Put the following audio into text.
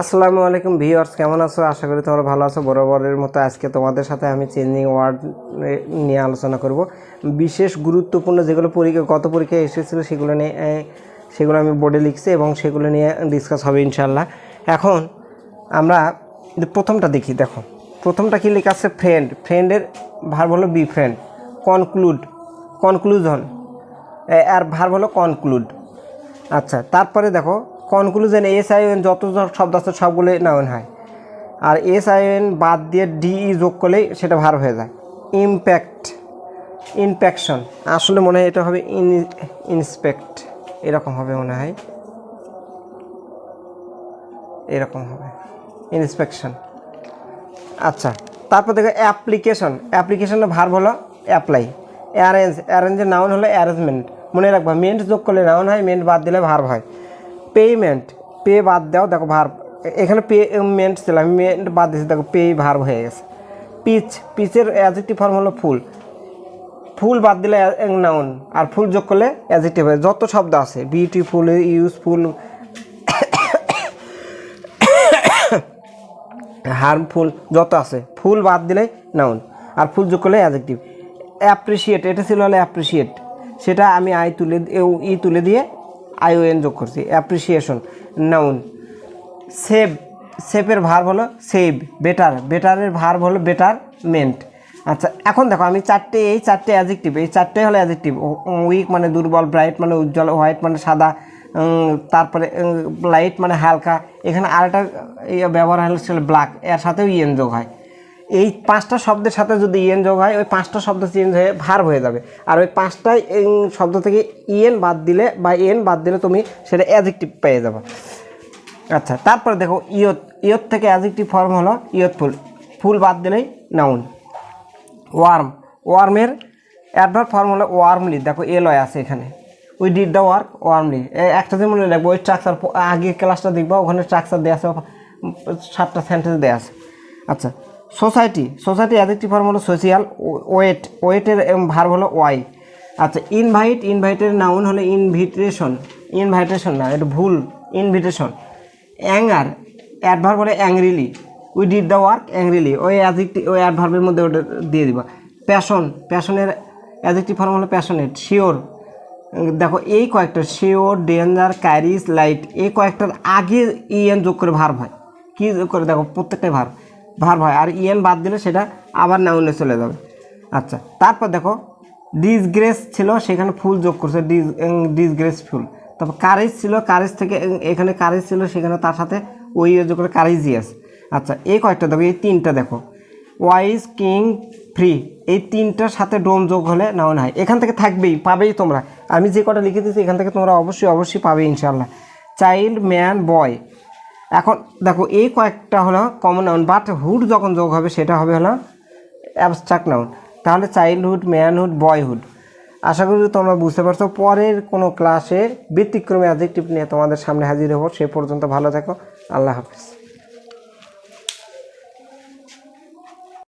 আসসালামু আলাইকুম ভিউয়ার্স, কেমন আছো? আশা করি তোমরা ভালো আছো। বরাবরের মতো আজকে তোমাদের সাথে আমি চেঞ্জিং ওয়ার্ড নিয়ে আলোচনা করব। বিশেষ গুরুত্বপূর্ণ যেগুলো পরীক্ষা, গত পরীক্ষায় এসেছিল, সেগুলো নিয়ে সেগুলো আমি বোর্ডে লিখছি এবং সেগুলো নিয়ে ডিসকাস হবে ইনশাল্লাহ এখন আমরা প্রথমটা দেখি, দেখো। প্রথমটা কি লেখা আছে? ফ্রেন্ড ফ্রেন্ডের ভার হলো বি ফ্রেন্ড কনক্লুড কনক্লুজন আর ভার হলো কনক্লুড আচ্ছা তারপরে দেখো কনক্লুশন এস আই এন যত শব্দ আছে সবগুলো নাউন হয়। আর এস আই এন বাদ দিয়ে ডি ই যোগ করলেই সেটা ভার হয়ে যায়। ইমপ্যাক্ট ইনপ্যাকশন আসলে মনে হয় এটা হবে ইন ইন্সপেক্ট এরকম হবে মনে হয়। এরকম হবে ইন্সপেকশন আচ্ছা তারপর দেখো অ্যাপ্লিকেশন অ্যাপ্লিকেশনের ভার হলো অ্যাপ্লাই অ্যারেঞ্জ অ্যারেঞ্জের নাউন হলো অ্যারেঞ্জমেন্ট মনে রাখবা মেন্ট যোগ করলে নাউন হয় মেন্ট বাদ দিলে ভার হয়। পেমেন্ট পে বাদ দাও, দেখো ভার এখানে পেমেন্ট ছিল, আমি মেন্ট বাদ দিয়েছি, দেখো পে ভার হয়ে গেছে। পিচ পিচের অ্যাজেক্টিভ ফর্ম হলো ফুল। ফুল বাদ দিলে নাউন আর ফুল যোগ করলে অ্যাজেক্টিভ হয় যত শব্দ আছে বিউটিফুল ইউজফুল হার্মফুল যত আছে, ফুল বাদ দিলে নাউন আর ফুল যোগ করলে অ্যাজেক্টিভ অ্যাপ্রিসিয়েট এটা ছিল হলো অ্যাপ্রিসিয়েট সেটা আমি আই তুলে ই তুলে দিয়ে আই ও এন যোগ করছি। অ্যাপ্রিসিয়েশন নাউন সেভ সেভের ভার হলো সেভ বেটার বেটারের ভার হলো বেটারমেন্ট আচ্ছা এখন দেখো আমি চারটে, এই চারটে অ্যাজেক্টিভ এই চারটে হলো অ্যাজেক্টিভ উইক মানে দুর্বল ব্রাইট মানে উজ্জ্বল হোয়াইট মানে সাদা তারপরে লাইট মানে হালকা। এখানে আরেকটা ব্যবহার হচ্ছে ব্ল্যাক এর সাথেও ইএন যোগ হয়। এই পাঁচটা শব্দের সাথে যদি ইএন যোগ হয়, ওই পাঁচটা শব্দ চেঞ্জ হয়ে ভার হয়ে যাবে। আর ওই পাঁচটা শব্দ থেকে ইএন বাদ দিলে বা এন বাদ দিলে তুমি সেটা অ্যাজেক্টিভ পেয়ে যাবে। আচ্ছা তারপরে দেখো, ইয়ত ইয়ত থেকে অ্যাজেক্টিভ ফর্ম হলো ইয়ত ফুল। ফুল বাদ দিলেই নাউন ওয়ার্ম, ওয়ার্মের অ্যাডভার্ব ফর্ম হলো ওয়ার্মলি। দেখো এল আছে এখানে। We did the work warmly একটা যে মনে রাখব, ওই স্ট্রাকচার আগে ক্লাসটা দেখব, ওখানে স্ট্রাকচার দেওয়া আছে, সাতটা সেন্টেন্স দেওয়া আছে। আচ্ছা সোসাইটি সোসাইটি অ্যাজেক্টিভ ফর্ম হলো সোশিয়াল ওয়েট ওয়েটের ভার্ব হলো ওয়াই আচ্ছা ইনভাইট ইনভাইটের নাউন হলো ইনভিটেশন ইনভাইটেশন না, এটা ভুল ইনভিটেশন অ্যাঙ্গার অ্যাডভার্ব হলে angrily we did the work angrily ওই অ্যাজেক্টিভ ওই অ্যাডভার্বের মধ্যে ওটা দিয়ে দিবা। প্যাশন প্যাশনের অ্যাজেক্টিভ ফর্ম হলো প্যাশনেট শিওর দেখো, এই কয়েকটা শিওর ডেঞ্জার ক্যারিস লাইট এই কয়েকটার আগে ইএন যোগ করে ভার হয়। কী যোগ করে? দেখো, প্রত্যেকটাই ভার ভার হয়। আর ইএন বাদ দিলে সেটা আবার নাউনে চলে যাবে। আচ্ছা তারপর দেখো ডিসগ্রেস ছিল, সেখানে ফুল যোগ করছে ডিস ডিসগ্রেস ফুল তারপর কারেজ ছিল কারেজ থেকে এখানে কারেজ ছিল, সেখানে তার সাথে ওই যোগ করে কারেজিয়াস আচ্ছা এই কয়েকটা দেখো, এই তিনটা দেখো। ওয়াইজ কিং ফ্রি এই তিনটার সাথে ডোম যোগ হলে নাউন হয়। এখান থেকে থাকবেই, পাবেই তোমরা। আমি যে কটা লিখে দিয়েছি, এখান থেকে তোমরা অবশ্যই অবশ্যই পাবে ইনশাল্লাহ চাইল্ড ম্যান বয় এখন দেখো, এই কয়েকটা হলো কমন নাউন বাট হুড যখন যোগ হবে, সেটা হবে হলো অ্যাবস্ট্রাক্ট নাউন তাহলে চাইল্ডহুড ম্যানহুড বয়হুড আশা করি তোমরা বুঝতে পারছ। পরের কোনো ক্লাসে ব্যতিক্রমে অ্যাজেক্টিভ নিয়ে তোমাদের সামনে হাজির হব। সে পর্যন্ত ভালো থাকো। আল্লাহ হাফিজ।